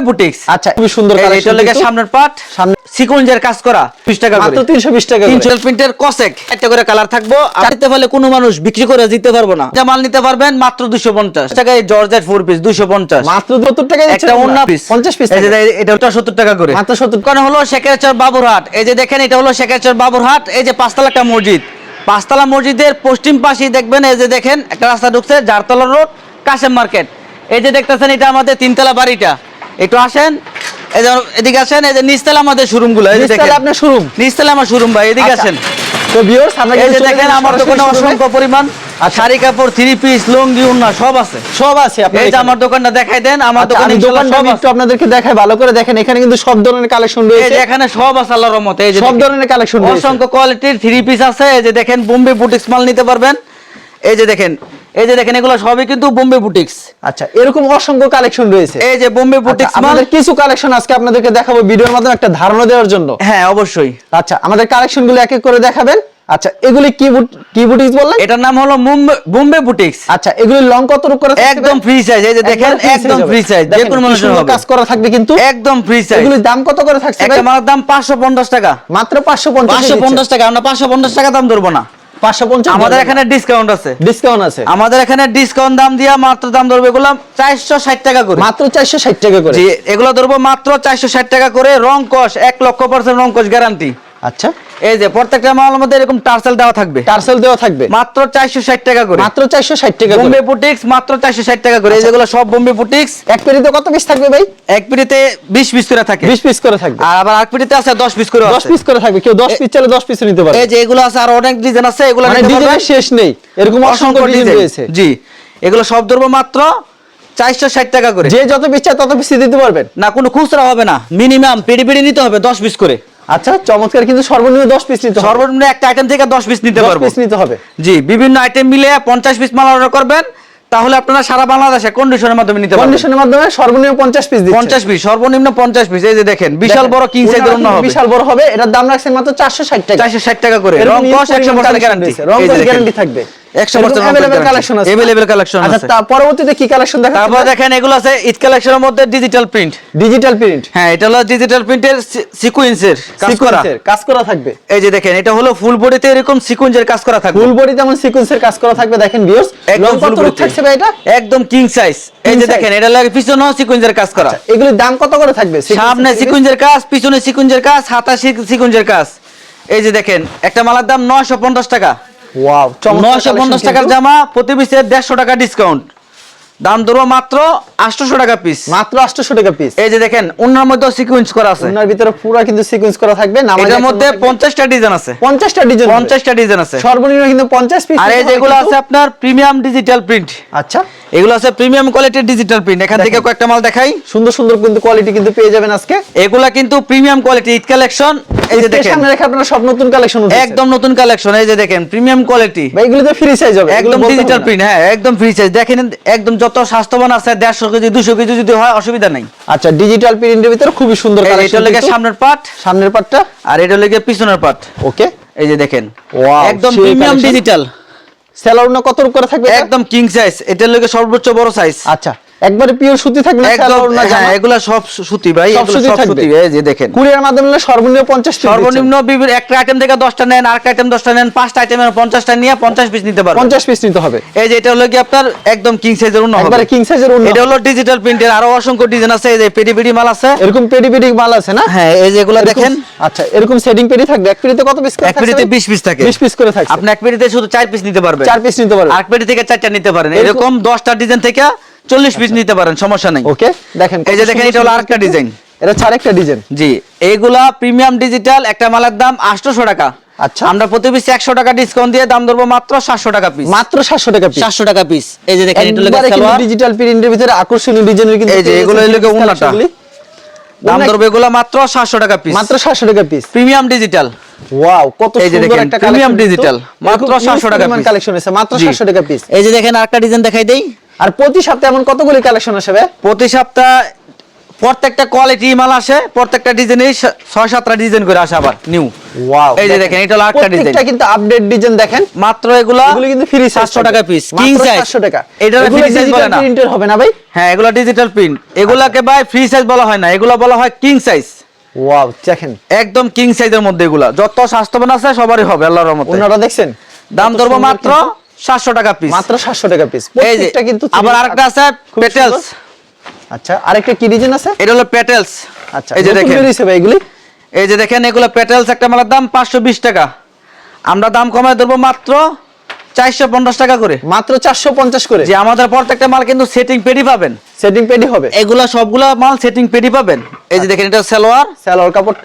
Boutiques আচ্ছা খুবই সুন্দর কালেকশন লেগে সামনের পাট সামনে- সিকোয়েন্সের কাজ করা 20 টাকা মাত্র 320 টাকা করে। তিনশো প্রিন্টের কসেক একটা করে কালার থাকব। চাইতে পারলে কোনো মানুষ বিক্রি করে দিতে পারব না। জামাল নিতে পারবেন মাত্র 250 টাকায় জর্জেট ফোর পিস 250 মাত্র 70 টাকা একটা অন্য পিস 50 পিস এই যে এটা 70 টাকা করে। মাত্র 70 কারণ হলো শেখেরচর বাবুরহাট। এই যে দেখেন এটা হলো শেখেরচর বাবুরহাট। এই যে পাঁচতলা একটা মসজিদ। পাঁচতলা মসজিদের পশ্চিম পাশেই দেখবেন এই যে দেখেন একটা রাস্তা ঢুকছে জারতলা রোড কাশেম মার্কেট। এই যে দেখতেছেন এটা আমাদের তিনতলা বাড়িটা। একটু আসেন। এদিকে আসেন এই যে নিচতলা আমাদের শোরুমগুলো এই যে দেখেন। আপনার শোরুম? নিচতলা আমার শোরুম ভাই এদিকে আচ্ছা। আসেন। তো ভিউয়ার্স আমরা এই যে দেখেন আমার দোকানে অসংখ্য পরিমাণ। আচ্ছা। শাড়ি কাপড় থ্রি পিস লুঙ্গি উন্না সব আছে। সব আছে এই যে আমার দোকানটা দেখাই দেন আমার আচ্ছা, দোকানে দোকানটা। একটু আপনাদেরকে দেখাই ভালো করে দেখেন। এখানে কিন্তু সব ধরনের কালেকশন এই যে এখানে সব আছে আল্লাহর রহমতে। এই যে সব ধরনের কালেকশন রয়েছে। অসংখ্য কোয়ালিটির থ্রি পিস আছে। এই যে দেখেন বোম্বে বুটিক্স মাল নিতে পারবেন। এই যে দেখেন এই যে দেখেন এগুলো সবই কিন্তু বোম্বে বুটিক্স আচ্ছা এরকম অসংখ্য কালেকশন রয়েছে। এই যে বোম্বে আচ্ছা, বুটিক্স আমাদের কিছু কালেকশন আজকে আপনাদেরকে দেখাবো ভিডিওর মাধ্যমে একটা ধারণা দেওয়ার জন্য। হ্যাঁ অবশ্যই। আচ্ছা আমাদের কালেকশনগুলো এক এক করে দেখাবেন। আচ্ছা এগুলি কি কি বুটিক্স বললেন? এটার নাম হলো বোম্বে বুটিক্স আচ্ছা এগুলি লং কত করে একদম ফ্রি সাইজ এই যে দেখেন একদম ফ্রি সাইজ যে কোনো মানুষের হবে। কাজ করা থাকবে কিন্তু। একদম ফ্রি সাইজ এগুলি দাম কত করে থাকছে একটা? মালের দাম 550 টাকা। মাত্র 550 550 টাকা। আমরা 550 টাকা দাম ধরবো না। 550 আমাদের এখানে ডিসকাউন্ট আছে। ডিসকাউন্ট আছে। আমাদের এখানে ডিসকাউন্ট দাম দিয়া মাত্র দাম ধরবে এগুলো 460 টাকা করে। মাত্র 460 টাকা করে। জি এগুলো ধরবো মাত্র 460 টাকা করে রং কষ 1 লক্ষ পার্সেন্ট রং কষ গ্যারান্টি আচ্ছা। এই যে প্রত্যেকটা মালের মধ্যে এরকম টার্সেল দেওয়া থাকবে। টার্সেল দেওয়া থাকবে। মাত্র 460 টাকা করে। মাত্র 460 টাকা করে। বোম্বে বুটিক্স মাত্র 460 টাকা করে। এই যেগুলো সব বোম্বে বুটিক্স। এক পেরিতে কত পিস থাকবে ভাই? এক পিড়িতে 20 পিস করে থাকে। 20 পিস করে থাকবে। আর আবার এক আছে 10 পিস করে 10 পিস করে থাকবে। কেউ 10 পিস চাইলে 10 পিস নিতে পারবে এই যে এগুলো আছে আর অনেক ডিজাইন আছে এগুলো মানে পারবেন। ডিজাইনের শেষ নেই। এরকম অসংখ্য ডিজাইন ডিজাইন রয়েছে। জি। এগুলো সব ধরবো মাত্র 460 টাকা করে। যে যত পিস চায় তত পিস দিতে পারবেন। না কোনো খুচরা হবে না। মিনিমাম পেডি পেডি নিতে হবে 10 পিস করে। আচ্ছা চমৎকার কিন্তু সর্বনিম্ন 10 পিস নিতে হবে। সর্বনিম্ন একটা আইটেম থেকে 10 পিস নিতে পারব। 10 পিস নিতে হবে। জি বিভিন্ন আইটেম মিলে 50 পিস মাল অর্ডার করবেন তাহলে আপনারা সারা বাংলাদেশে কন্ডিশনের মাধ্যমে নিতে পারবেন। কন্ডিশনের মাধ্যমে সর্বনিম্ন 50 পিস দিচ্ছি। 50 পিস সর্বনিম্ন 50 পিস এই যে দেখেন বিশাল বড় কিং সাইজ এর হবে। বিশাল বড় হবে এটার দাম রাখছেন মাত্র 460 টাকা। 460 টাকা করে রং কস 100% গ্যারান্টি রং কস গ্যারান্টি থাকবে। কালেকশন আছে अवेलेबल কালেকশন আচ্ছা আছে তা পরবর্তীতে কি কালেকশন দেখাচ্ছেন তারপর দেখেন এগুলো আছে ঈদ কালেকশনের মধ্যে ডিজিটাল প্রিন্ট ডিজিটাল প্রিন্ট হ্যাঁ এটা হলো ডিজিটাল প্রিন্টের সিকোয়েন্সের কাজ করা কাজ করা থাকবে এই যে দেখেন এটা হলো ফুল বডিতে এরকম সিকোয়েন্সের কাজ করা থাকবে ফুল বডি যেমন সিকোয়েন্সের কাজ করা থাকবে দেখেন ভিউয়ার্স একদম লং ফুল কত রূপ থাকছে ভাই এটা একদম কিং সাইজ এই King যে size? দেখেন এটা লাগে পিছনেও সিকোয়েন্সের কাজ করা আচ্ছা, এগুলির দাম কত করে থাকবে সামনে সিকুঞ্জের কাজ পিছনে সিকুঞ্জের কাজ হাতা সিকুঞ্জের কাজ এই যে দেখেন একটা মালার দাম নয়শো পঞ্চাশ টাকা ওয়াও নয়শো পঞ্চাশ টাকার জামা প্রতি পিসে দেড়শো টাকা ডিসকাউন্ট দাম ধরবো মাত্র আটশোশো টাকা পিস মাত্র 800 টাকা পিস এই যে দেখেন অন্যের মধ্যে সিকুয়েন্স করা আছে। ওনার ভিতরে পুরো কিন্তু সিকোয়েন্স করা থাকবে এটার মধ্যে পঞ্চাশটা ডিজাইন আছে। 50টা ডিজাইন পঞ্চাশটা ডিজাইন আছে। সর্বনিম্ন কিন্তু 50 পিস আর এই যেগুলো আছে আপনার প্রিমিয়াম ডিজিটাল প্রিন্ট আচ্ছা। এগুলো আছে প্রিমিয়াম কোয়ালিটির ডিজিটাল প্রিন্ট এখান থেকে কয়েকটা মাল দেখাই। সুন্দর সুন্দর কিন্তু কোয়ালিটি কিন্তু পেয়ে যাবেন আজকে। এগুলা কিন্তু প্রিমিয়াম কোয়ালিটি ঈদ কালেকশন এই যে দেখেন। সামনে রেখে আপনারা সব নতুন কালেকশন একদম নতুন কালেকশন এই যে দেখেন প্রিমিয়াম কোয়ালিটি ভাই এগুলো তো ফ্রি সাইজ হবে। একদম ডিজিটাল প্রিন্ট হ্যাঁ একদম ফ্রি সাইজ দেখেন একদম যত স্বাস্থ্যবান আছে? দেড়শো কেজি দুশো কেজি যদি হয় অসুবিধা নেই। আচ্ছা ডিজিটাল প্রিন্টের ভিতরে খুবই সুন্দর এটা লেগে সামনের পাট। সামনের পাটটা? আর এটা লেগে পিছনের পাট। ওকে। এই যে দেখেন। একদম প্রিমিয়াম ডিজিটাল স্যালার না কত করে থাকবে একদম কিং সাইজ এটা লেগে সর্বোচ্চ বড় সাইজ আচ্ছা। একবারে পিওর সুতি থাকবে না হ্যাঁ এগুলা সব সুতি ভাই সব সুতি সব থাকবে। সুতি এই যে দেখেন। কুরিয়ার মাধ্যমে সর্বনিম্ন 50 পিস সর্বনিম্ন বিভিন্ন একটা আইটেম থেকে দশটা নেন আরেকটা আইটেম দশটা নেন পাঁচটা আইটেমের পঞ্চাশটা নিয়ে পঞ্চাশ পিস নিতে পারবেন। 50 পিস নিতে হবে। এই যে এটা হলো কি আপনার একদম কিং সাইজের হবে। একবারে কিং সাইজের অন্য এটা হলো ডিজিটাল প্রিন্টের আরও অসংখ্য ডিজাইন আছে এই যে পেডি পেডি মাল আছে। এরকম পেডি পেডি মাল আছে না? হ্যাঁ এই যে এগুলো দেখেন। আচ্ছা এরকম সেটিং পেডি থাকবে। এক পেডিতে কত পিস এক পেডিতে 20 পিস থাকে। 20 পিস করে থাকছে। আপনি এক পেডিতে শুধু চার পিস নিতে পারবেন। চার পিস নিতে পারবে আরেক পেডি থেকে চারটা নিতে পারেন। এরকম- এরকম দশটা ডিজাইন থেকে চল্লিশ পিস নিতে পারেন সমস্যা নেই। ওকে দেখেন এই যে দেখেন এটা হলো আরেকটা ডিজাইন এটা ছাড় একটা ডিজাইন জি এইগুলা প্রিমিয়াম ডিজিটাল একটা মালের দাম আটশোশো টাকা। আচ্ছা। আমরা প্রতি পিস একশো টাকা ডিসকাউন্ট দিয়ে দাম ধরবো মাত্র সাতশো টাকা পিস মাত্র 700 টাকা পিস সাতশো টাকা পিস এই যে দেখেন এটা। ডিজিটাল প্রিন্টের ভিতরে আকর্ষণীয় ডিজাইনের কিন্তু এই যে এগুলো। দাম ধরবে এগুলা মাত্র সাতশো টাকা পিস মাত্র 700 টাকা পিস প্রিমিয়াম ডিজিটাল ওয়াও কত এই যে সুন্দর একটা কালেকশন digital, মাত্র 700 টাকা। কালেকশন আছে মাত্র জি। 700 টাকা পিস এই যে দেখেন আরেকটা ডিজাইন দেখাই দেই। আর প্রতি সপ্তাহে এমন কতগুলি কালেকশন আসবে প্রতি সপ্তাহ প্রত্যেকটা কোয়ালিটি মাল আসে প্রত্যেকটা ডিজাইনে ছয় সাতটা ডিজাইন করে আসে আবার নিউ ওয়াও এই যে দেখেন, এটা হলো আরেকটা ডিজাইন। কিন্তু আপডেট ডিজাইন দেখেন। মাত্র এগুলা এগুলো কিন্তু ফ্রি সাতশো টাকা পিস কিং সাইজ 700 টাকা। এটা ফ্রি সাইজ বলে না। প্রিন্টের হবে না ভাই? হ্যাঁ এগুলো ডিজিটাল প্রিন্ট এগুলাকে ভাই ফ্রি সাইজ বলা হয় না এগুলো বলা হয় কিং সাইজ ওয়াও দেখেন। একদম কিং সাইজের মধ্যে এগুলা। যত স্বাস্থ্যবান আছে সবারই হবে আল্লাহর রহমতে। ওনারা দেখছেন? দাম ধরবো মাত্র কিন্তু। সাতশো টাকা পিস মাত্র 700 টাকা পিস প্রত্যেকটা কিন্তু আবার আরেকটা আছে পেটেলস আচ্ছা আরেকটা কি ডিজাইন আছে? এটা হলো পেটেলস আচ্ছা এই যে দেখেন। ভাই এগুলি। এই যে দেখেন এগুলো পেটেলস একটা মালের দাম পাঁচশো বিশ টাকা। আমরা দাম কমায় ধরবো মাত্র চারশো পঞ্চাশ টাকা করে। মাত্র 450 করে। যে আমাদের প্রত্যেকটা মাল কিন্তু সেটিং পেডি পাবেন। সেটিং পেডি হবে। এগুলা সবগুলা মাল সেটিং পেডি পাবেন। এই যে দেখেন এটা সালোয়ার। সালোয়ার কাপড়।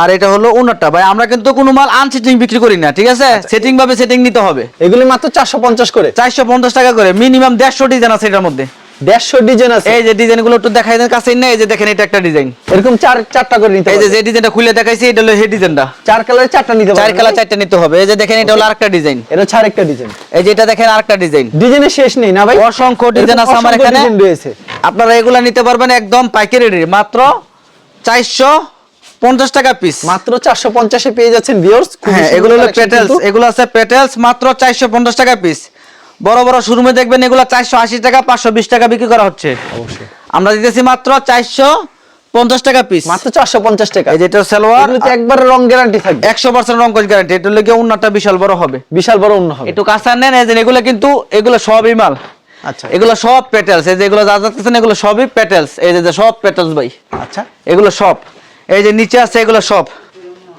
আর এটা হলো উনারটা। ভাই আমরা কিন্তু কোনো মাল আনসেটিং বিক্রি করি না ঠিক আছে? সেটিং ভাবে সেটিং নিতে হবে। এগুলি মাত্র 450 করে। চারশো পঞ্চাশ টাকা করে মিনিমাম দেড়শো ডিজাইন আছে এটার মধ্যে। 150 ডিজাইন আছে। এই যে ডিজাইনগুলো একটু দেখাই দেন না এই যে দেখেন এটা একটা ডিজাইন এরকম চার চারটা করে নিতে এই যে যে ডিজাইনটা খুলে দেখাইছি এটা হলো হে ডিজাইনটা চার কালারে চারটা নিতে চার কালার চারটা নিতে হবে। এই যে দেখেন এটা হলো আরেকটা ডিজাইন এটা ছাড় একটা ডিজাইন এই যে এটা দেখেন আরেকটা ডিজাইন ডিজাইনের শেষ নেই না ভাই? অসংখ্য ডিজাইন আছে আমার এখানে। আপনারা এগুলা নিতে পারবেন একদম পাইকারি রেট মাত্র চারশো পঞ্চাশ টাকা পিস মাত্র 450 এ পেয়ে যাচ্ছেন ভিউয়ার্স হ্যাঁ এগুলো হলো পেটেলস এগুলো আছে পেটেলস মাত্র চারশো পঞ্চাশ টাকা পিস বড় বড় শোরুমে দেখবেন এগুলো চারশো আশি টাকা পাঁচশো বিশ টাকা বিক্রি করা হচ্ছে। অবশ্যই। আমরা দিতেছি মাত্র চারশো পঞ্চাশ টাকা পিস মাত্র 450 টাকা। যেটা সালোয়ার একবার রং গ্যারান্টি থাকবে। একশো পার্সেন্ট রঙ্কজ গ্যারান্টি এটা লেগে উন্নতটা বিশাল বড় হবে। বিশাল বড় অন্য হবে। একটু কাঁচা নেন এই যে এগুলো কিন্তু এগুলো সবই মাল। আচ্ছা। এগুলো সব পেটেলস এই যে এগুলো যা যাচ্ছেন এগুলো সবই পেটেলস এই যে সব পেটেলস ভাই। আচ্ছা। এগুলো সব। এই যে নিচে আছে এগুলো সব।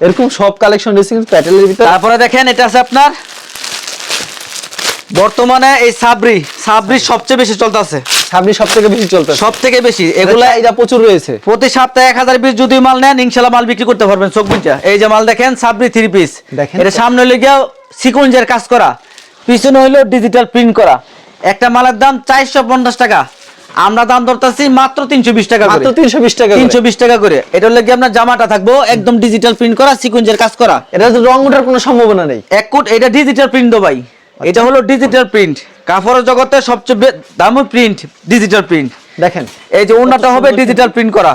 এরকম সব কালেকশন রয়েছে কিন্তু প্যাটেলের ভিতরে। তারপরে দেখেন এটা আছে আপনার বর্তমানে এই সাবরি। সাবরি সবচেয়ে বেশি চলতেছে। সামনে সব থেকে বেশি থেকে বেশি। এগুলা এগুলা এটা প্রচুর রয়েছে। প্রতি সপ্তাহে এক হাজার পিস যদি মাল নেন ইনশাল্লাহ মাল বিক্রি করতে পারবেন চোখ বুঝা। এই যে মাল দেখেন সাবরি থ্রি পিস দেখেন। এটা সামনে হলে গিয়ে সিকুয়েন্সের কাজ করা। পিছনে হইল ডিজিটাল প্রিন্ট করা। একটা মালের দাম চারশো পঞ্চাশ টাকা। আমরা দাম ধরতেছি মাত্র তিনশো বিশ টাকা মাত্র 320 টাকা তিনশো বিশ টাকা করে। এটার লাগে আমরা আপনার জামাটা থাকব একদম ডিজিটাল প্রিন্ট করা সিকুঞ্জের কাজ করা। এটা হচ্ছে রং ওঠার কোনো সম্ভাবনা নেই। এক কোট এটা ডিজিটাল প্রিন্ট দো ভাই। আচ্ছা। এটা হলো ডিজিটাল প্রিন্ট কাপড়ের জগতে সবচেয়ে দামি প্রিন্ট ডিজিটাল প্রিন্ট দেখেন। এই যে ওনাটা হবে ডিজিটাল প্রিন্ট করা।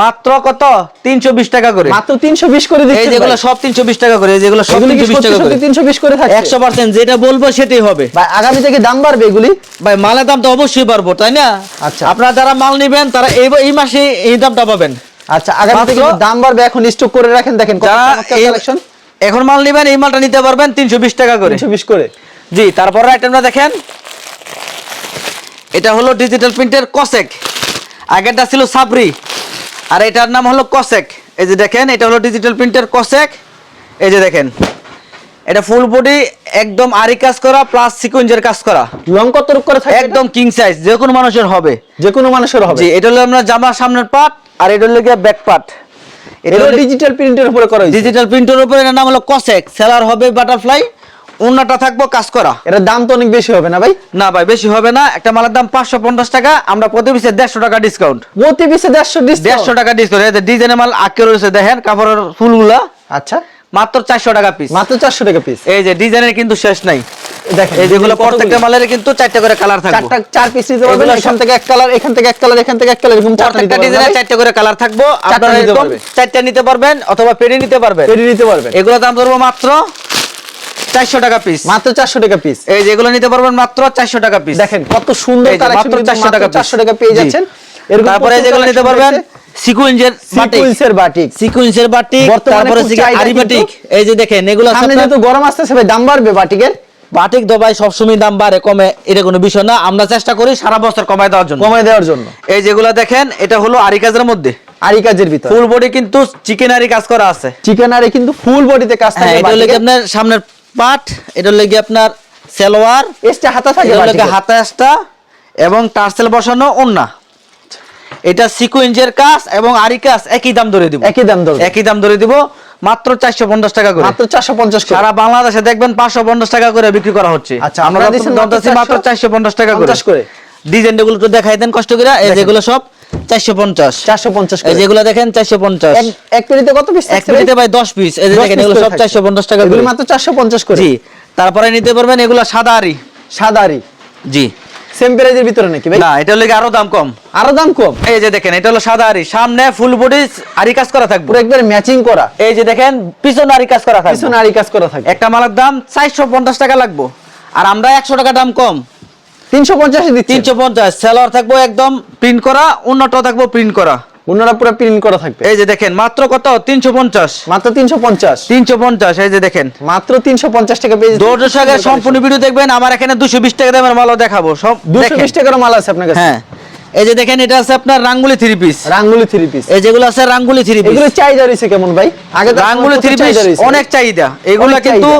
মাত্র কত? তিনশো বিশ টাকা করে। মাত্র 320 করে এই যেগুলো সব তিনশো বিশ টাকা করে এই যেগুলো সব এগুলো কি তিনশো বিশ সত্যি টাকা করে 320 করে একশো পার্সেন্ট যেটা বলব সেটাই হবে। ভাই আগামী থেকে দাম বাড়বে এগুলি? ভাই মালের দাম তো অবশ্যই তাই না? আচ্ছা। আপনারা যারা মাল নেবেন তারা এই এই মাসে এই দামটা পাবেন। আচ্ছা আগামী থেকে দাম বাড়বে এখন স্টক করে রাখেন দেখেন কত কালেকশন এখন মাল নেবেন এই মালটা নিতে পারবেন তিনশো বিশ টাকা করে। 320 করে। জি তারপরে আইটেমটা দেখেন। এটা হলো ডিজিটাল প্রিন্টের কসেক। আগেরটা ছিল সাবরি। আর এটার নাম হলো কসেক। এই যে দেখেন এটা হলো ডিজিটাল প্রিন্টের কসেক। এই যে দেখেন এটা ফুল বডি একদম আরি কাজ করা প্লাস সিকুয়েন্সের কাজ করা। লং কত করে থাকে একদম কিং সাইজ যে কোনো মানুষের হবে। যে কোনো মানুষের হবে। জি এটা হলো আমরা জামার সামনের পার্ট আর এটা হলো গিয়া ব্যাক পার্ট এটা ডিজিটাল প্রিন্টের উপরে করা ডিজিটাল প্রিন্টের উপরে এটার নাম হলো কসেক। সেলার হবে বাটারফ্লাই অন্যটা থাকব কাজ করা। এটার দাম তো অনেক বেশি হবে না ভাই? না ভাই বেশি হবে না। একটা মালের দাম পাঁচশো পঞ্চাশ টাকা আমরা প্রতি পিসে দেড়শো টাকা ডিসকাউন্ট প্রতি পিসে 150 ডিসকাউন্ট দেড়শো টাকা ডিসকাউন্ট ডিজাইনের মাল আঁকে রয়েছে দেখেন কাপড়ের ফুলগুলা। আচ্ছা। মাত্র চারশো টাকা পিস মাত্র 400 টাকা পিস এই যে ডিজাইনের কিন্তু শেষ নাই। এই যেগুলো প্রত্যেকটা মালের কিন্তু চারটে করে কালার থাকবে। চার পিস নিতে পারবেন এখান থেকে এক কালার এখান থেকে এক কালার এখান থেকে এক কালার এরকম প্রত্যেকটা পারবেন ডিজাইনের করে কালার থাকব। আপনারা এরকম চারটা নিতে পারবেন অথবা পেডি নিতে পারবেন। পেরি নিতে পারবেন। এগুলো দাম ধরবো মাত্র চারশো টাকা পিস মাত্র 400 টাকা পিস এই যেগুলো নিতে পারবেন মাত্র চারশো টাকা পিস দেখেন কত সুন্দর কালেকশন মাত্র 400 টাকা 400 টাকা পেয়ে যাচ্ছেন। তারপরে যেগুলো নিতে পারবেন। সিকুয়েন্সের বাটিক সিকোয়েন্সের বাটিক সিকুয়েন্সের বাটিক তারপরে আরি বাটিক এই যে দেখেন এগুলো সামনে যেহেতু গরম আসতেছে ভাই দাম বাড়বে বাটিকের? বাটিক দবাই সবসময় দাম বাড়ে কমে এটা কোনো বিষয় না। আমরা চেষ্টা করি সারা বছর কমায় দেওয়ার জন্য। কমায় দেওয়ার জন্য। এই যেগুলো দেখেন এটা হলো আরি কাজের মধ্যে। আরি কাজের ভিতর। ফুল বডি কিন্তু চিকেন আরি কাজ করা আছে। চিকেন আরি কিন্তু ফুল বডিতে কাজ হ্যাঁ থাকে এটা হলো আপনার সামনের পাট এটা হলো গিয়ে আপনার সালোয়ার এক্সট্রা হাতা থাকে এটা হলো বাটিকের। গিয়ে হাতাসটা এবং টার্সেল বসানো ওন্না এটা সিকুয়েন্সের কাজ এবং আরি কাজ একই দাম ধরে দিব। একই দাম ধরবে। একই দাম ধরে দিব মাত্র চারশো পঞ্চাশ টাকা করে। মাত্র 450 করে। সারা বাংলাদেশে দেখবেন পাঁচশো পঞ্চাশ টাকা করে বিক্রি করা হচ্ছে। আচ্ছা, আমরা মাত্র চারশো পঞ্চাশ টাকা করে। 50 করে। ডিজাইনগুলো একটু দেখাই দেন কষ্ট করে। এই যেগুলো সব চারশো পঞ্চাশ। 450 এই যেগুলো দেখেন চারশো পঞ্চাশ। এক এক কত পিস এক মিনিটে ভাই দশ পিস এই যে দেখেন এগুলো সব চারশো পঞ্চাশ টাকা 450 করে। জি তারপরে নিতে পারবেন এগুলো সাদা আরি সাদা আরি জি। সেম প্রাইজের ভিতরে নাকি ভাই? না এটা হলো আরও দাম কম। আরও দাম কম? এই যে দেখেন এটা হলো সাদা আরি সামনে ফুল বডি আরি কাজ করা থাকবে। পুরো একবার ম্যাচিং করা। এই যে দেখেন পিছনে আরি কাজ করা থাকবে। পিছনে আরি কাজ করা থাকে একটা মালের দাম চারশো পঞ্চাশ টাকা লাগবো। আর আমরা একশো টাকা দাম কম। দিচ্ছি সেলার থাকব একদম প্রিন্ট করা উন্নত থাকব প্রিন্ট করা। অন্যরা পুরো প্রিন্ট করা থাকবে। এই যে দেখেন মাত্র কত? তিনশো পঞ্চাশ। মাত্র তিনশো পঞ্চাশ। তিনশো পঞ্চাশ এই যে দেখেন। মাত্র তিনশো পঞ্চাশ টাকা পেয়ে দৌড় সাগের সম্পূর্ণ ভিডিও দেখবেন আমার এখানে দুশো বিশ টাকা দামের মালও দেখাবো। সব দুশো দেখেন। বিশ টাকার মাল আছে আপনার কাছে? হ্যাঁ। এই যে দেখেন এটা আছে আপনার রাঙ্গুলি থ্রি পিস রাঙ্গুলি থ্রি পিস এই যেগুলো আছে রাঙ্গুলি থ্রি পিস এগুলো চাহিদা রয়েছে কেমন ভাই? আগে রাঙ্গুলি থ্রি পিস অনেক চাহিদা। এগুলা কিন্তু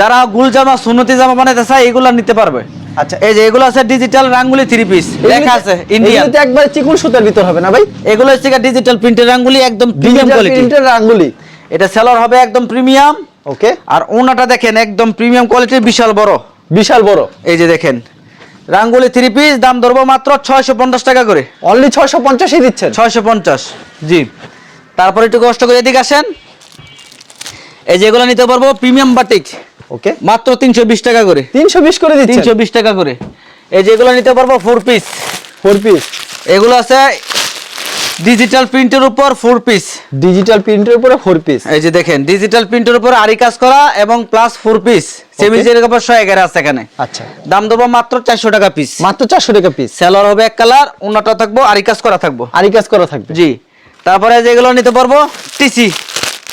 যারা গুল জামা সুন্নতি জামা বানাইতে চায় এগুলা নিতে পারবে। আচ্ছা এই যে এগুলো আছে ডিজিটাল রাঙ্গুলি থ্রি পিস লেখা আছে ইন্ডিয়ান এগুলোতে একবার চিকুন সুতার ভিতর হবে না ভাই? এগুলো হচ্ছে ডিজিটাল প্রিন্টের রাঙ্গুলি একদম প্রিমিয়াম কোয়ালিটি প্রিন্টের রাঙ্গুলি। এটা সেলর হবে একদম প্রিমিয়াম ওকে আর ওনাটা দেখেন একদম প্রিমিয়াম কোয়ালিটির বিশাল বড়। বিশাল বড়। এই যে দেখেন রাঙ্গুলি থ্রি পিস দাম ধরবো মাত্র ছয়শো পঞ্চাশ টাকা করে। অনলি ছয়শো পঞ্চাশই দিচ্ছেন? ছয়শো পঞ্চাশ জি। তারপরে একটু কষ্ট করে এদিকে আসেন। এই যেগুলো নিতে পারব প্রিমিয়াম বাটিক ওকে মাত্র তিনশো বিশ টাকা করে। তিনশো বিশ করে দিচ্ছেন? তিনশো বিশ টাকা করে। এই যেগুলো নিতে পারব ফোর পিস ফোর পিস এগুলো আছে ডিজিটাল প্রিন্টের উপর ফোর পিস ডিজিটাল প্রিন্টের উপরে ফোর পিস এই যে দেখেন ডিজিটাল প্রিন্টের উপর আরি কাজ করা এবং প্লাস ফোর পিস সেমিজের কাপড় ছয় এগারো আছে এখানে। আচ্ছা। দাম দেবো মাত্র চারশো টাকা পিস মাত্র চারশো টাকা পিস সেলর হবে এক কালার অন্যটা থাকব আরি কাজ করা থাকব। আরি কাজ করা থাকবে? জি। তারপরে যেগুলো নিতে পারব টিসি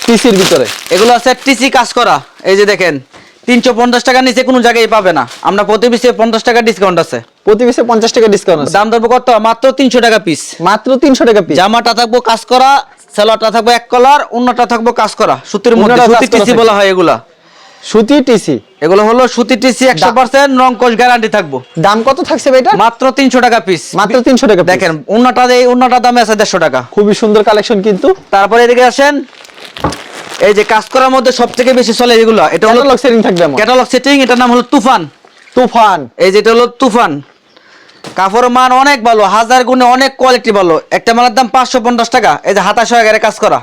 পিসির ভিতরে? এগুলো আছে টিসি কাজ করা। এই যে দেখেন তিনশো পঞ্চাশ টাকা নিচে কোনো জায়গায় পাবে না। আমরা প্রতি পিসে পঞ্চাশ টাকা ডিসকাউন্ট আছে। প্রতি পিসে পঞ্চাশ টাকা ডিসকাউন্ট আছে। দাম ধরবো কত? মাত্র তিনশো টাকা পিস মাত্র তিনশো টাকা পিস জামাটা থাকব কাজ করা সেলরটা থাকব এক কলার অন্যটা থাকব কাজ করা। সুতির মধ্যে সুতি টিসি বলা হয় এগুলা। সুতি টিসি? এগুলো হলো সুতি টিসি একশো পার্সেন্ট রং কোষ গ্যারান্টি থাকব। দাম কত থাকছে এটা মাত্র তিনশো টাকা পিস মাত্র তিনশো টাকা দেখেন অন্যটা এই অন্যটা দামে আছে দেড়শো টাকা। খুবই সুন্দর কালেকশন কিন্তু। তারপরে এদিকে আসেন। এই যে কাজ করার মধ্যে সব থেকে বেশি চলে এগুলো এটা হলো ক্যাটালগ সেটিং থাকবে আমার। ক্যাটালগ সেটিং এটার নাম হলো তুফান। তুফান। এই যেটা হলো তুফান। কাপড়ের মান অনেক ভালো হাজার গুণে অনেক কোয়ালিটি ভালো। একটা মালের দাম পাঁচশো পঞ্চাশ টাকা। এই যে হাতাশো এগারে কাজ করা।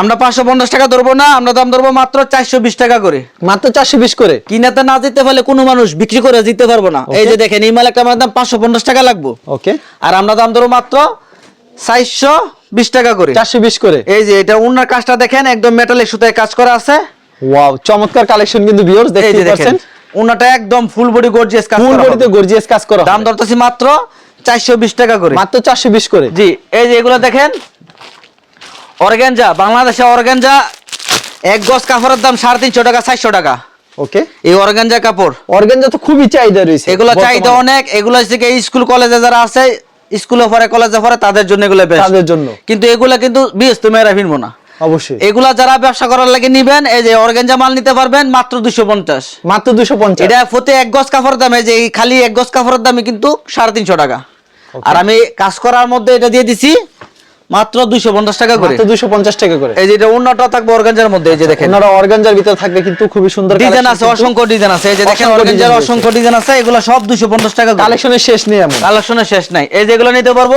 আমরা পাঁচশো পঞ্চাশ টাকা ধরবো না আমরা দাম ধরবো মাত্র চারশো বিশ টাকা করে। মাত্র চারশো বিশ করে? কিনাতে না দিতে পারলে কোনো মানুষ বিক্রি করে দিতে পারব না। এই যে দেখেন এই মাল একটা মালের দাম পাঁচশো পঞ্চাশ টাকা লাগবো। ওকে আর আমরা দাম ধরবো মাত্র চারশো বিশ টাকা করে। চারশো বিশ করে। এই যে এটা কাজটা দেখেন একদম মেটালের সুতায় কাজ করা আছে। ওয়াও চমৎকার কালেকশন কিন্তু ভিউয়ার্স দেখতে পাচ্ছেন। একদম ফুল বডি গর্জিয়াস কাজ ফুল বডিতে গর্জিয়াস কাজ করা দাম। ধরতেছি মাত্র চারশো বিশ টাকা করে। মাত্র চারশো বিশ করে। জি এই যে এগুলো দেখেন অর্গ্যানজা বাংলাদেশে অর্গ্যানজা এক গজ কাপড়ের দাম সাড়ে তিনশো টাকা চারশো টাকা। ওকে এই অর্গ্যানজা কাপড়। অর্গানজা তো খুবই চাহিদা রয়েছে এগুলো। চাহিদা অনেক এগুলো থেকে স্কুল কলেজে যারা আছে স্কুলে পড়ে কলেজে পড়ে তাদের জন্য এগুলো বেশ তাদের জন্য। কিন্তু এগুলো কিন্তু ব্যস্ত মেয়েরা ফিরবো না। অবশ্যই। এগুলা যারা ব্যবসা করার লাগে নিবেন এই যে অর্গেঞ্জা মাল নিতে পারবেন মাত্র দুশো পঞ্চাশ। মাত্র দুশো পঞ্চাশ। এটা প্রতি এক গজ কাপড়ের দামে যে খালি এক গজ কাপড়ের দামে কিন্তু সাড়ে তিনশো টাকা। আর আমি কাজ করার মধ্যে এটা দিয়ে দিছি মাত্র দুইশো পঞ্চাশ টাকা করে। মাত্র দুশো পঞ্চাশ টাকা করে। এই যে এটা থাকবে অর্গানজার মধ্যে এই যে দেখেন। অর্গানজার ভিতরে থাকবে কিন্তু সুন্দর ডিজাইন আছে অসংখ্য ডিজাইন আছে। এই যে দেখেন অর্গানজার অসংখ্য ডিজাইন আছে এগুলো সব দুশো পঞ্চাশ টাকা করে। কালেকশনের শেষ নেই কালেকশনের শেষ নাই। এই যেগুলো নিতে পারব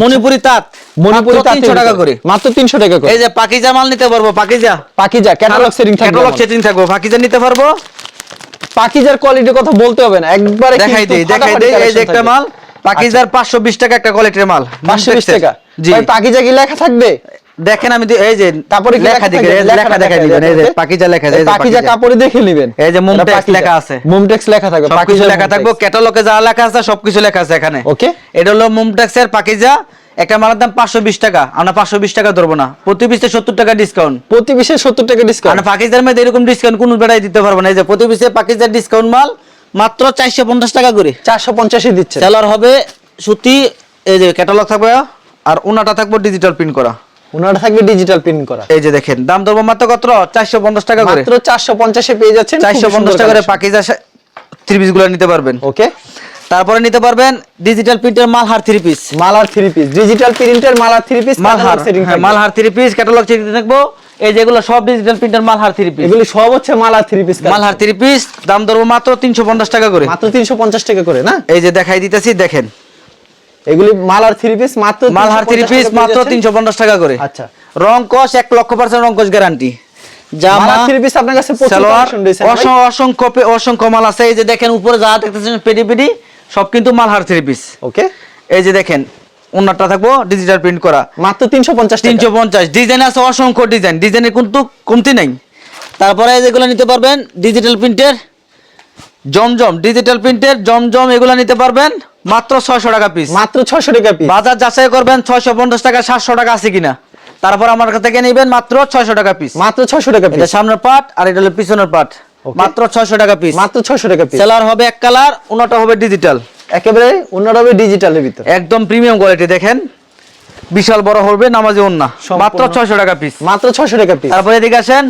মণিপুরি তাঁত। মণিপুরি টাকা করে। মাত্র তিনশো টাকা করে। এই যে পাকিজা মাল নিতে পারব পাকিজা। পাকিজা ক্যাটালগ সেটিং থাকবে ক্যাটালগ সেটিং থাকব পাকিজা নিতে পারব। পাকিজার কোয়ালিটির কথা বলতে হবে না একবারে দেখাই দেই দেখাই দেই এই যে একটা মাল পাকিজার পাঁচশো বিশ টাকা একটা কোয়ালিটির মাল পাঁচশো বিশ টাকা। জি ভাই পাকিজা কি লেখা থাকবে? দেখেন আমি এই যে কি লেখা দেখে লেখা দেখাই দিবেন এই যে পাকিজা লেখা এই পাকিজা। কাপড়ে দেখে নেবেন। এই যে মুমটেক্স লেখা আছে। মুমটেক্স লেখা থাকবে পাকিজা লেখা থাকব। ক্যাটালগে যা লেখা আছে সবকিছু লেখা আছে এখানে। ওকে। এটা হলো মুমটেক্স এর পাকিজা একটা মালের দাম পাঁচশো বিশ টাকা। আমরা পাঁচশো বিশ টাকা ধরবো না। প্রতি পিসে সত্তর টাকা ডিসকাউন্ট প্রতি পিসে সত্তর টাকা ডিসকাউন্ট পাকিজার মধ্যে এরকম ডিসকাউন্ট কোন বেড়াই দিতে পারব না। এই যে প্রতি পিসে পাকিজার ডিসকাউন্ট মাল মাত্র চারশো পঞ্চাশ টাকা করে। চারশো পঞ্চাশে দিচ্ছে সেলার হবে সুতি এই যে ক্যাটালগ থাকবে আর ওনাটা থাকবে ডিজিটাল প্রিন্ট করা। থাকবে ডিজিটাল প্রিন্ট করা। এই যে দেখেন দাম ধরবো মাত্র কত? চারশো পঞ্চাশ টাকা করে। মাত্র চারশো পঞ্চাশে পেয়ে যাচ্ছেন চারশো পঞ্চাশ টাকা করে পাকিজা থ্রি পিসগুলো নিতে পারবেন। ওকে। তারপরে নিতে পারবেন ডিজিটাল প্রিন্টের Malhar three piece Malhar three piece digital প্রিন্টের থ্রি পিস মালহার হ্যাঁ, Malhar three piece catalogue check দেখব এই যেগুলো সব ডিজিটাল প্রিন্টের মালহার থ্রি পিস এগুলি সব হচ্ছে Malhar three piece Malhar three piece দাম ধরবো মাত্র তিনশো পঞ্চাশ টাকা করে। মাত্র তিনশো পঞ্চাশ টাকা করে না? এই যে দেখাই দিতেছি দেখেন। এগুলি মালার থ্রি পিস মাত্র মালহার থ্রি পিস মাত্র তিনশো পঞ্চাশ টাকা করে। আচ্ছা। রং কস এক লক্ষ পার্সেন্ট রং কস গ্যারান্টি জামা থ্রি পিস আপনার কাছে প্রচুর সালোয়ার collection রয়েছে না ভাই? অসংখ্য অসংখ্য অসংখ্য মাল আছে। এই যে দেখেন উপরে যা দেখতেছেন পেডি পেডি সব কিন্তু মালহার থ্রি পিস ওকে। এই যে দেখেন ওনারটা থাকব ডিজিটাল প্রিন্ট করা। মাত্র তিনশো পঞ্চাশ তিনশো পঞ্চাশ। ডিজাইন আছে অসংখ্য ডিজাইন। ডিজাইনের কিন্তু কমতি নাই। তারপরে যেগুলো নিতে পারবেন ডিজিটাল প্রিন্টের জমজম ডিজিটাল প্রিন্টের জমজম এগুলো নিতে পারবেন মাত্র ছয়শো টাকা পিস মাত্র ছয়শো টাকা পিস বাজার যাচাই করবেন ছয়শো পঞ্চাশ টাকা সাতশো টাকা আছে কিনা। তারপর আমার কাছ থেকে নেবেন মাত্র ছয়শো টাকা পিস মাত্র ছয়শো টাকা পিস সামনের পাট আর এটা হলো পিছনের পাট মাত্র ছয়শো টাকা পিস মাত্র ছয়শো টাকা পিস সেলার হবে এক কালার ওনাটা হবে ডিজিটাল একেবারে অন্যরা হবে ডিজিটালের ভিতরে। একদম প্রিমিয়াম কোয়ালিটি দেখেন। বিশাল বড় হবে নামাজি ওন্না মাত্র ছয়শো টাকা পিস মাত্র ছয়শো টাকা পিস তারপরে এদিকে আসেন।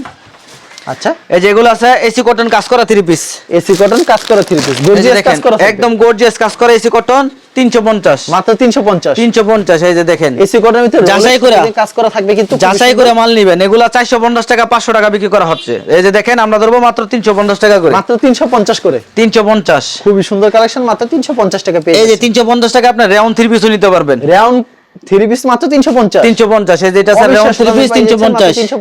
আচ্ছা। এই যে এগুলো আছে এসি কটন কাজ করা থ্রি পিস এসি কটন কাজ করা থ্রি পিস গর্জিয়াস কাজ করা একদম গর্জিয়াস কাজ করা এসি কটন তিনশো পঞ্চাশ। মাত্র তিনশো পঞ্চাশ। তিনশো পঞ্চাশ এই যে দেখেন। এসি কটনের ভিতরে যাচাই করে। কাজ করা থাকবে কিন্তু যাচাই করে মাল নিবেন। এগুলা চারশো পঞ্চাশ টাকা পাঁচশো টাকা বিক্রি করা হচ্ছে। এই যে দেখেন আমরা ধরবো মাত্র তিনশো পঞ্চাশ টাকা করে। মাত্র তিনশো পঞ্চাশ করে। তিনশো পঞ্চাশ। খুবই সুন্দর কালেকশন মাত্র তিনশো পঞ্চাশ টাকা পেয়ে এই যে তিনশো পঞ্চাশ টাকা আপনার রেওন থ্রি পিসও নিতে পারবেন। রাউন্ড থ্রি পিস মাত্র তিনশো পঞ্চাশ। তিনশো পঞ্চাশ এই যে এটা স্যার থ্রি পিস তিনশো পঞ্চাশ। তিনশো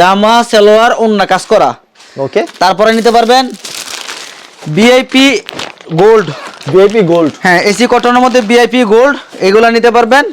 জামা সালোয়ার কাজ করা। ওকে তারপরে নিতে পারবেন বিআইপি গোল্ড ভিআইপি গোল্ড হ্যাঁ এসি কটনের মধ্যে বিআইপি গোল্ড এগুলা নিতে পারবেন।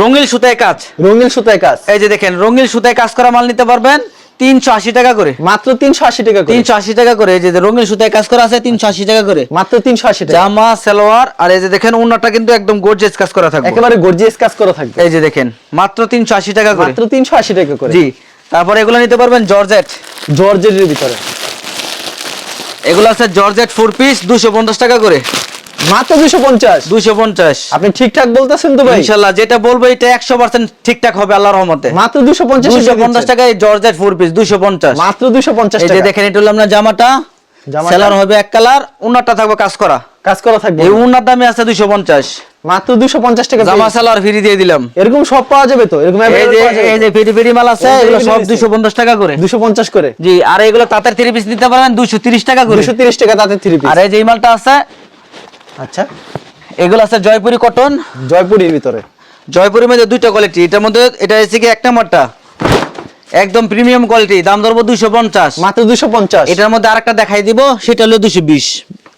রঙিল সুতায় কাজ। রঙিন সুতায় কাজ। এই যে দেখেন রঙিল সুতায় কাজ করা মাল নিতে পারবেন। তিনশো আশি টাকা করে। মাত্র তিনশো আশি টাকা তিনশো আশি টাকা করে। এই যে রঙিল সুতায় কাজ করা আছে তিনশো আশি টাকা করে। মাত্র তিনশো আশি জামা সালোয়ার আর এই যে দেখেন ওনাটা কিন্তু একদম গর্জিয়াস কাজ করা থাকবে। একেবারে গর্জিয়াস কাজ করা থাকবে। এই যে দেখেন মাত্র তিনশো আশি টাকা করে। মাত্র তিনশো আশি টাকা করে। জি তারপরে এগুলো নিতে পারবেন জর্জেট। জর্জেটের ভিতরে। এগুলো আছে জর্জেট ফোর পিস দুশো পঞ্চাশ টাকা করে। মাত্র দুশো পঞ্চাশ। দুশো পঞ্চাশ। আপনি ঠিকঠাক বলতেছেন তো ভাই। ইনশাল্লাহ যেটা বলব এটা একশো পার্সেন্ট ঠিকঠাক হবে আল্লাহর রহমতে। মাত্র দুশো পঞ্চাশ দুশো পঞ্চাশ টাকায় জর্জেট ফোর পিস দুশো পঞ্চাশ। মাত্র দুশো পঞ্চাশ এই যে দেখেন এটা হলো আপনার জামাটা। জামাটা? সেলার হবে এক কালার উন্নারটা থাকবে কাজ করা। কাজ করা থাকবে। এই উন্নার দামে আছে দুশো পঞ্চাশ। মাত্র দুশো পঞ্চাশ টাকা জামা পেয়ে- ফ্রি দিয়ে দিলাম। এরকম সব পাওয়া যাবে তো? এরকম এই যে এই যে ফিরি ফিরি মাল আছে এগুলো এগুলো সব নিয়েছি। দুশো পঞ্চাশ টাকা করে। দুশো পঞ্চাশ করে। জি আর এগুলো তাঁতের থ্রি পিস নিতে পারেন দুশো তিরিশ টাকা করে। তিরিশ টাকা তাতে থ্রি পিস আর এই যে মালটা আছে আচ্ছা। এগুলো আছে জয়পুরি কটন জয়পুরের ভিতরে। জয়পুরের মধ্যে দুইটা কোয়ালিটি এটার মধ্যে এটা এসে কি এক নাম্বারটা একদম প্রিমিয়াম কোয়ালিটি দাম ধরবো দুশো পঞ্চাশ। মাত্র দুশো পঞ্চাশ? এটার মধ্যে আরেকটা দেখাই দিব সেটা হলো দুশো বিশ।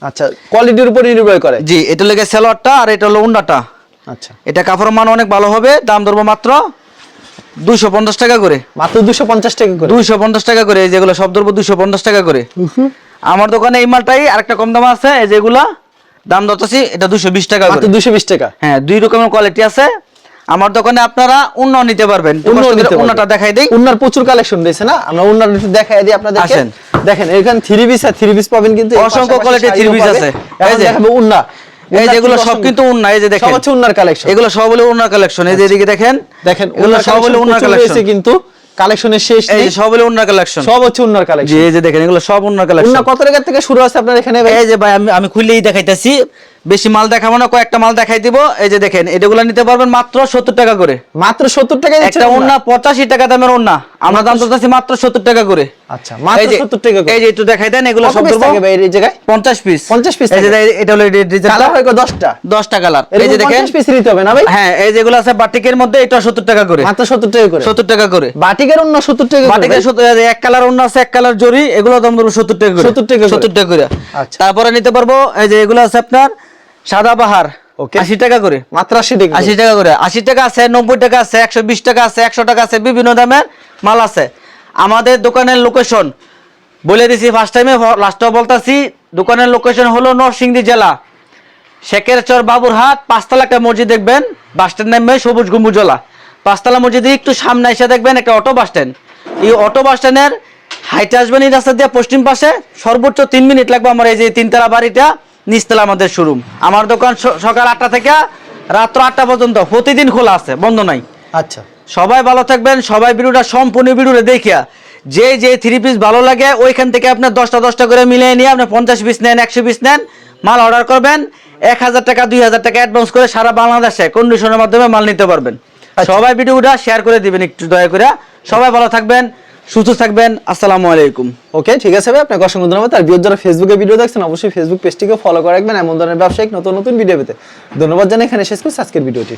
আচ্ছা কোয়ালিটির উপর নির্ভর করে। জি এটা লেগে সেলোয়ারটা আর এটা হলো উন্ডাটা। আচ্ছা। এটা কাপড়ের মান অনেক ভালো হবে দাম ধরবো মাত্র দুশো পঞ্চাশ টাকা করে। মাত্র দুশো পঞ্চাশ টাকা করে। দুইশো পঞ্চাশ টাকা করে যেগুলো সব ধরবো দুশো পঞ্চাশ টাকা করে। আমার দোকানে এই মালটাই আরেকটা কম দাম আছে এই যেগুলা দাম ধরতেছি এটা দুশো বিশ টাকা দুশো বিশ টাকা? হ্যাঁ দুই রকমের কোয়ালিটি আছে। আমার দোকানে আপনারা অন্য নিতে পারবেন। অন্যটা দেখাই দেই। উন্নার প্রচুর কালেকশন রয়েছে না? আমরা উন্নার একটু দেখাই দিই আপনাদের আসেন। দেখেন এখানে থ্রি পিস আর থ্রি পিস পাবেন কিন্তু অসংখ্য three piece পাবে। আছে। এই যে। দেখাবো উন্না। এই যেগুলো সব কিন্তু উন্না এই যে সব হচ্ছে উন্নার কালেকশন এগুলো সব হলো ওনার কালেকশন এই যে এদিকে দেখেন। দেখেন এগুলো সব হলো প্রচুর কালেকশন কিন্তু। কালেকশনের শেষ এই যে সব হলো উন্নার কালেকশন। সব হচ্ছে উন্নার কালেকশন। এই যে দেখেন এগুলো সব উন্নার কালেকশন। উন্না কত টাকা থেকে শুরু আছে আপনার এখানে? এই যে ভাই আমি আমি খুলেই দেখাইতেছি। বেশি মাল দেখাবো না কয়েকটা মাল দেখাই দিব। এই যে দেখেন এটাগুলো নিতে পারবেন মাত্র সত্তর টাকা করে। মাত্র সত্তর টাকা একটা ওন্না পঁচাশি টাকা দামের ওন্না আমরা দাম চলতেছি মাত্র সত্তর টাকা করে। আচ্ছা মাত্র এই যে- সত্তর টাকা করে এই যে একটু দেখাই দেন এগুলো সব এই জায়গায় পঞ্চাশ পিস 50 piece এই যে এটা হলো ডিজাইনটা কালার হয় কত? দশটা দশটা কালার এই যে দেখেন পঞ্চাশ পিস নিতে হবে না ভাই হ্যাঁ এই যেগুলো আছে বাটিকের মধ্যে এটা সত্তর টাকা করে মাত্র সত্তর টাকা করে সত্তর টাকা করে বাটিকের অন্য সত্তর টাকা করে বাটিকের ভাই। সত্তর এক কালার অন্য আছে এক কালার জরি এগুলো দাম ধরবো সত্তর টাকা করে 70 টাকা করে। সত্তর টাকা করে আচ্ছা। তারপরে নিতে পারব এই যে এগুলো আছে আপনার সাদা বাহার Okay. আশি টাকা করে মাত্র আশি টাকা আশি টাকা করে আশি টাকা আছে নব্বই টাকা আছে একশো বিশ টাকা আছে একশো টাকা আছে বিভিন্ন দামের মাল আছে আমাদের দোকানের লোকেশন বলে দিছি ফার্স্ট টাইমে লাস্টও বলতাছি, দোকানের লোকেশন হলো নরসিংদী জেলা। শেখের চর বাবুরহাট, পাঁচতলা একটা মসজিদ দেখবেন বাস স্ট্যান্ড নামবে সবুজ গম্বুজলা পাঁচতলা মসজিদে একটু সামনে এসে দেখবেন একটা অটো বাস স্ট্যান্ড এই অটো বাস স্ট্যান্ডের হাইটে আসবেন এই রাস্তা দিয়ে, পশ্চিম পাশে সর্বোচ্চ তিন মিনিট লাগবে আমার এই যে তিনতলা বাড়িটা, নিচতলা আমাদের শোরুম আমার দোকান সকাল আটটা থেকে রাত্র আটটা পর্যন্ত, প্রতিদিন খোলা আছে, বন্ধ নাই। আচ্ছা। সবাই ভালো থাকবেন সবাই ভিডিওটা সম্পূর্ণ ভিডিওটা দেখিয়া। যে যে থ্রি পিস ভালো লাগে ওইখান থেকে আপনার দশটা দশটা করে মিলিয়ে নিয়ে আপনি পঞ্চাশ পিস নেন একশো পিস নেন মাল অর্ডার করবেন এক হাজার টাকা দুই হাজার টাকা অ্যাডভান্স করে সারা বাংলাদেশে কন্ডিশনের মাধ্যমে মাল নিতে পারবেন। আচ্ছা। সবাই ভিডিওটা শেয়ার করে দিবেন একটু দয়া করে। সবাই ভালো থাকবেন সুস্থ থাকবেন আসসালামু আলাইকুম। ওকে ঠিক আছে ভাই আপনাকে অসংখ্য ধন্যবাদ। আর ভিডিও যারা ফেসবুকে ভিডিও দেখছেন অবশ্যই ফেসবুক পেজটিকে ফলো করে রাখবেন। এমন ধরনের ব্যবসায়িক নতুন নতুন ভিডিও পেতে। ধন্যবাদ জানাই এখানে শেষ করছি আজকের ভিডিওটি